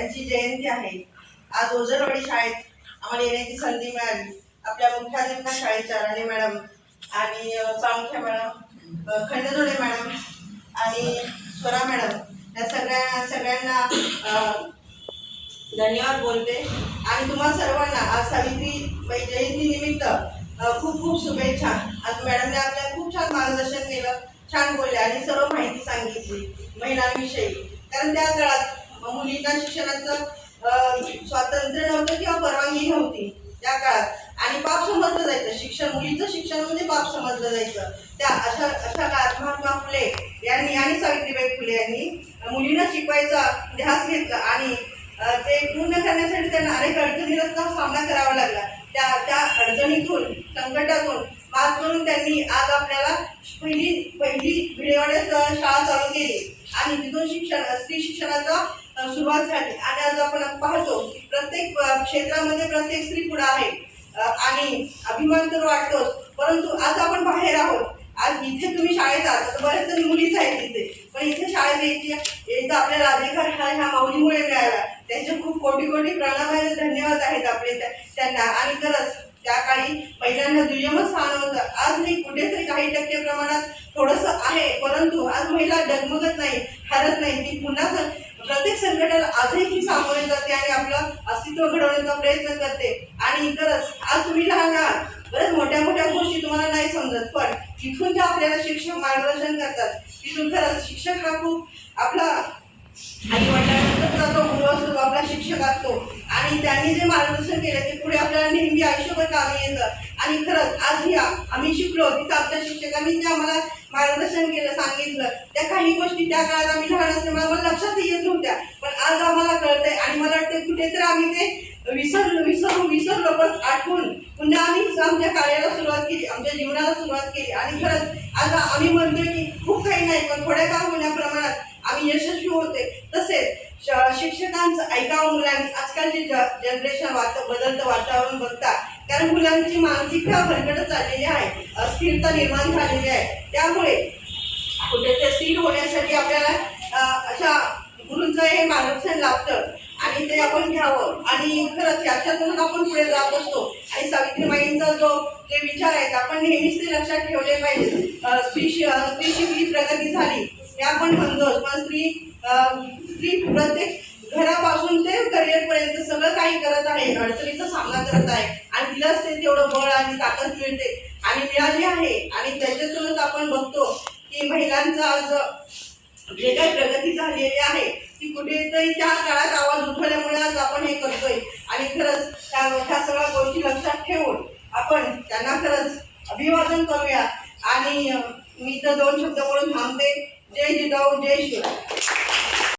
यांची जयंती आहे. आज ओझरवाडी शाळेत आम्हाला येण्याची संधी मिळाली. आपल्या मुख्याध्यापिका शाळेच्या राणे मॅडम आणि अ, मॅडम अ, खंडजोडे मॅडम आणि स्वरा मॅडम या सगळ्या सगळ्यांना धन्यवाद बोलते. आणि तुम्हा सर्वांना आज सावित्रीबाई जयंती निमित्त खूप खूप शुभेच्छा. आज मॅडमने आपल्याला खूप छान मार्गदर्शन केलं छान बोलले आणि सर्व माहिती सांगितली महिलांविषयी. कारण त्या काळात मुलींना शिक्षणाचं स्वातंत्र्य नव्हतं किंवा परवानगी नव्हती त्या काळात. आणि पाप समजलं जायचं. शिक्षण मुलीचं शिक्षण म्हणजे पाप समजलं जायचं. त्या अशा अशा काळात महात्मा फुले यांनी आणि सावित्रीबाई फुले यांनी मुलींना शिकवायचा ध्यास घेतला आणि ते पूर्ण करण्यासाठी त्यांना अनेक अडचणींचा सामना करावा लागला. त्या त्या अडचणीतून संकटातून मात करून त्यांनी आज आपल्याला पहिली पहिली भिडेवाड्यात शाळा चालू केली. आणि तिथून शिक्षण स्त्री शिक्षणाचा सुरुवात झाली. आणि आज आपण पाहतो की प्रत्येक क्षेत्रामध्ये प्रत्येक स्त्री पुढे आहे. आणि अभिमान तर वाटतोच परंतु आज आपण बाहेर आहोत. आज इथे तुम्ही शाळेत आहात. तर बरेच जण मुलीच आहेत तिथे पण इथे शाळेत यायची एकदा आपल्याला अधिकार हा ह्या माऊलीमुळे मिळाला. त्यांचे खूप कोटी कोटी प्रणाम आहेत धन्यवाद आहेत आपले त्या- त्यांना. आणि खरंच त्या काळी महिलांना दुय्यमच स्थान होतं. आज हे कुठेतरी काही टक्के प्रमाणात थोडंसं आहे परंतु आज महिला डगमगत नाही हरत नाही. ती पुन्हा प्रत्येक संघटना आजही ती सामोरे जाते आणि आपलं अस्तित्व घडवण्याचा प्रयत्न करते आणि इतरच आज तुम्ही लहान आहात बरंच मोठ्या मोठ्या गोष्टी तुम्हाला नाही समजत पण तिथून जे आपल्याला शिक्षक मार्गदर्शन करतात तिथून खरंच शिक्षक हा खूप आपला आई वडिलांनंतर तो गुरु असतो आपला शिक्षक असतो आणि त्यांनी जे मार्गदर्शन केलं ते नेहमी आयुष्यभर कामी येतं. आणि खरंच आजही आम्ही शिकलो तिथं आपल्या शिक्षकांनी जे आम्हाला मार्गदर्शन केलं सांगितलं त्या काही गोष्टी त्या काळात आम्ही लहान असल्यामुळे आम्हाला लक्षात येत नव्हत्या. पण आज आम्हाला कळतंय आणि मला वाटतं कुठेतरी आम्ही ते विसरलो विसरू विसरलो पण आठवून पुन्हा आम्ही आमच्या कार्याला सुरुवात केली आमच्या जीवनाला सुरुवात केली. आणि खरंच आज आम्ही म्हणतोय की खूप काही नाही पण थोड्या का होण्या प्रमाणात आम्ही यशस्वी होते तसेच शिक्षकांचं ऐकावं मुलांनी आजकालचे जनरेशन वात बदलतं वातावरण बघता कारण मुलांची मानसिकता भरकडत चाललेली आहे. अस्थिरता निर्माण झालेली आहे. त्यामुळे कुठे ते स्थिर होण्यासाठी आपल्याला अशा गुरूंचं हे मार्गदर्शन लागतं आणि ते आपण घ्यावं. आणि खरंच याच्यातूनच आपण पुढे जात असतो. आणि सावित्रीबाईंचा जो जे विचार आहेत आपण नेहमीच ते लक्षात ठेवले पाहिजे स्त्री शि- स्त्री शिकली प्रगती झाली हे आपण म्हणतो पण स्त्री ती स्त्री प्रत्येक घरापासून ते करिअर पर्यंत सगळं काही करत आहे अडचणीचा सामना करत आहे. आणि तिलाच ते तेवढं बळ आणि ताकद मिळते. आणि मिळाली आहे. आणि त्याच्यातूनच आपण बघतो की महिलांचा आज जे काही प्रगती झालेली आहे ती कुठेतरी त्या काळात आवाज उठवल्यामुळे आज आपण हे करतोय. आणि खरंच त्या त्या सगळ्या गोष्टी लक्षात ठेवून आपण त्यांना खरंच अभिवादन करूया. आणि मी तर दोन शब्द बोलून थांबते. जय जिजाऊ जय शिवराय